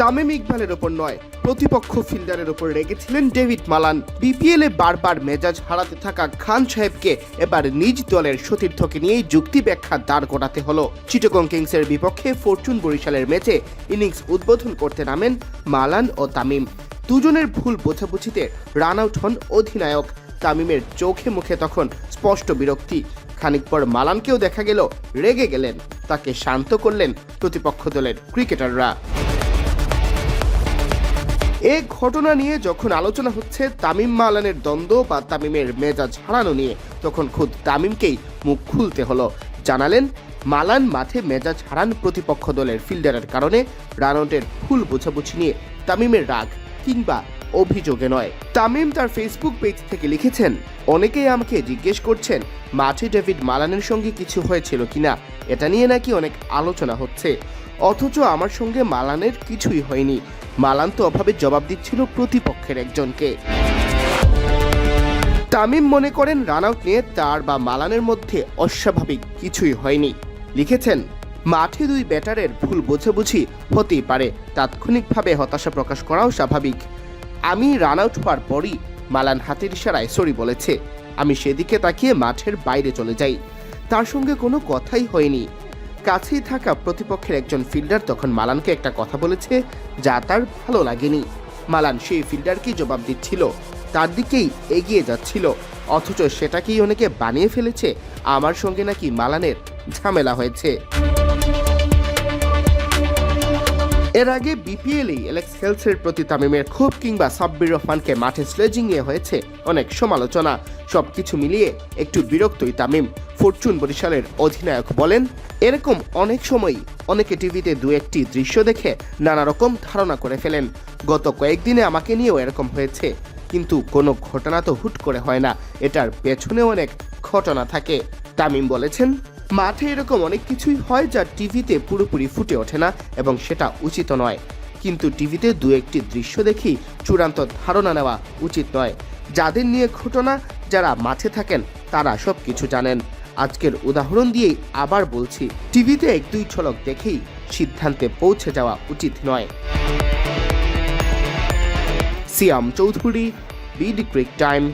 তামিম ইকবালের ওপর নয়, প্রতিপক্ষ ফিল্ডারের ওপর রেগেছিলেন ডেভিড মালান। বিপিএলে বারবার মেজাজ হারাতে থাকা খান সাহেবকে এবার নিজ দলের সতীর্থকে নিয়েই যুক্তি ব্যাখ্যা দাঁড় করাতে হলো। চিটগং কিংসের বিপক্ষে ফরচুন বরিশালের ম্যাচে ইনিংস উদ্বোধন করতে নামেন মালান ও তামিম। দুজনের ভুল বোঝাবুঝিতে রান আউট হন অধিনায়ক। তামিমের চোখে মুখে তখন স্পষ্ট বিরক্তি। খানিক পর মালানকেও দেখা গেল, রেগে গেলেন। তাকে শান্ত করলেন প্রতিপক্ষ দলের ক্রিকেটাররা। এ ঘটনা নিয়ে যখন আলোচনা হচ্ছে, তামিম মালানের দ্বন্দ্ব বা তামিমের মেজাজ হারানো নিয়ে, তখন খুদ তামিমকেই মুখ খুলতে হলো। জানালেন, মালান মাঠে মেজাজ হারান প্রতিপক্ষ দলের ফিল্ডারের কারণে রানআউটের ফুল বোঝাবুঝি নিয়ে তামিমের রাগ কিংবা অভিযোগে নয়। তামিম তার ফেসবুক পেজ থেকে লিখেছেন, অনেকেই আমাকে জিজ্ঞেস করছেন, মাঠে ডেভিড মালানের সঙ্গে কিছু হয়েছিল কিনা? এটা নিয়ে নাকি অনেক আলোচনা হচ্ছে। অথচ আমার সঙ্গে মালানের কিছুই হয়নি। মালান তো অভাবে জবাব দিচ্ছিল প্রতিপক্ষের একজনকে। তামিম মনে করেন রান আউট নিয়ে তার বা মালানের মধ্যে অস্বাভাবিক কিছুই হয়নি। লিখেছেন, মাঠে দুই ব্যাটারের ভুল বোঝাবুঝি হতেই পারে। তাৎক্ষণিকভাবে হতাশা প্রকাশ করাও স্বাভাবিক। আমি রান আউট হওয়ার পরই মালান হাতের ইশারায় সরি বলেছে। আমি সেদিকে তাকিয়ে মাঠের বাইরে চলে যাই। তার সঙ্গে কোনো কথাই হয়নি। কাছেই থাকা প্রতিপক্ষের একজন ফিল্ডার তখন মালানকে একটা কথা বলেছে যা তার ভালো লাগেনি। মালান সেই ফিল্ডারকেই জবাব দিচ্ছিল। তার দিকেই এগিয়ে যাচ্ছিল। অথচ সেটাকেই অনেকে বানিয়ে ফেলেছে। আমার সঙ্গে নাকি মালানের ঝামেলা হয়েছে। এর আগে বিপিএলেই এলেক্স হেলসের প্রতি তামিমের খুব কিংবা সাব্বির রহমানকে মাঠে স্লেজিং নিয়ে হয়েছে অনেক সমালোচনা। সবকিছু মিলিয়ে একটু বিরক্তই তামিম। ফরচুন বরিশালের অধিনায়ক বলেন, এরকম অনেক সময়ই অনেকে টিভিতে দু একটি দৃশ্য দেখে নানা রকম ধারণা করে ফেলেন। গত কয়েকদিনে আমাকে নিয়েও এরকম হয়েছে। কিন্তু কোনো ঘটনা তো হুট করে হয় না। এটার পেছনে অনেক ঘটনা থাকে। তামিম বলেছেন মাঠে এরকম অনেক কিছুই হয় যা টিভিতে পুরোপুরি ফুটে ওঠে না এবং সেটা উচিত নয়। কিন্তু টিভিতে দু একটি দৃশ্য দেখি চূড়ান্ত ধারণা নেওয়া উচিত নয়। যাদের নিয়ে ঘটনা, যারা মাঠে থাকেন, তারা সব কিছু জানেন। আজকের উদাহরণ দিয়েই আবার বলছি, টিভিতে এক দুই ছলক দেখেই সিদ্ধান্তে পৌঁছে যাওয়া উচিত নয়। Siam Chowdhury, BD Cric Time.